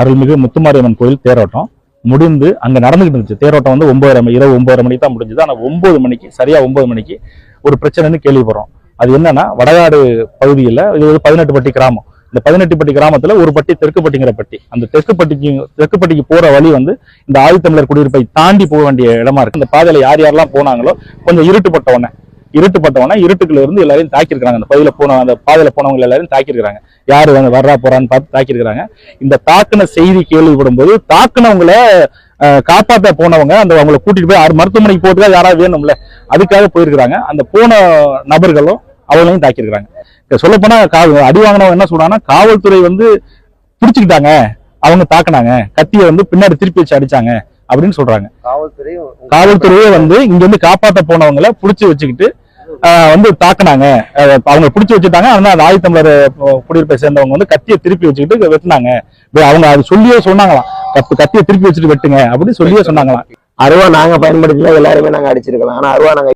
அருள்மிகு முத்துமாரியம்மன் கோயில் தேரோட்டம் முடிந்து அங்க நடந்துகிட்டு இருந்துச்சு. தேரோட்டம் வந்து ஒன்பதரை மணி இரவு ஒன்பதரை மணிக்கு தான் முடிஞ்சது. ஆனா ஒன்பது மணிக்கு சரியா ஒன்பது மணிக்கு ஒரு பிரச்சனைன்னு கேள்விப்படுறோம். அது என்னன்னா வடகாடு பகுதியில் இது ஒரு பதினெட்டு பட்டி கிராமம். இந்த பதினெட்டு பட்டி கிராமத்துல ஒரு பட்டி தெற்குப்பட்டிங்கிற பட்டி. அந்த தெற்குப்பட்டிக்கு தெற்குப்பட்டிக்கு போற வழி வந்து இந்த ஆதித்தமிழர் குடியிருப்பை தாண்டி போக வேண்டிய இடமா இருக்கு. இந்த பாதையில யார் யாரெல்லாம் போனாங்களோ கொஞ்சம் இருட்டுப்பட்ட உடனே இருட்டுப்பட்டவனா இருட்டுக்குள்ள இருந்து எல்லாரையும் தாக்கியிருக்காங்க அந்த பகுதியில போன அந்த பாதையில போனவங்க எல்லாரையும் தாக்கியிருக்காங்க யாரு வந்து வர்றா போறான்னு பார்த்து தாக்கியிருக்காங்க இந்த தாக்குன செய்தி கேள்விப்படும் போது தாக்குனவங்கள காப்பாற்ற போனவங்க அந்த அவங்கள கூட்டிட்டு போய் யார் மருத்துவமனைக்கு போறதுக்காக யாராவது வேணும்ல. அதுக்காக போயிருக்கிறாங்க. அந்த போன நபர்களும் அவங்களையும் தாக்கியிருக்கிறாங்க. சொல்ல போனா அடி வாங்கினவங்க என்ன சொல்றாங்கன்னா காவல்துறை வந்து பிடிச்சுக்கிட்டாங்க. அவங்க தாக்குனாங்க. கத்தியை வந்து பின்னாடி திருப்பி வச்சு அடிச்சாங்க. அப்படின்னு சொல்றாங்க. காவல்துறை காவல்துறையே வந்து இங்க இருந்து காப்பாத்த போனவங்கள புடிச்சு வச்சுக்கிட்டு வந்து தாக்குனாங்க. அவங்க புடிச்சு வச்சுட்டாங்க. ஆனா அந்த ஆதித்தமிழர் குடியிருப்பை சேர்ந்தவங்க வந்து கத்தியை திருப்பி வச்சுக்கிட்டு வெட்டினாங்க. அவங்க அது சொல்லியே சொன்னாங்களாம். கத்து கத்தியை திருப்பி வச்சுட்டு வெட்டுங்க அப்படின்னு சொல்லியே சொன்னாங்களாம். அருவா நாங்க பயன்படுத்தல எல்லாருமே நாங்க அடிச்சிருக்கலாம். ஆனா அருவா நாங்க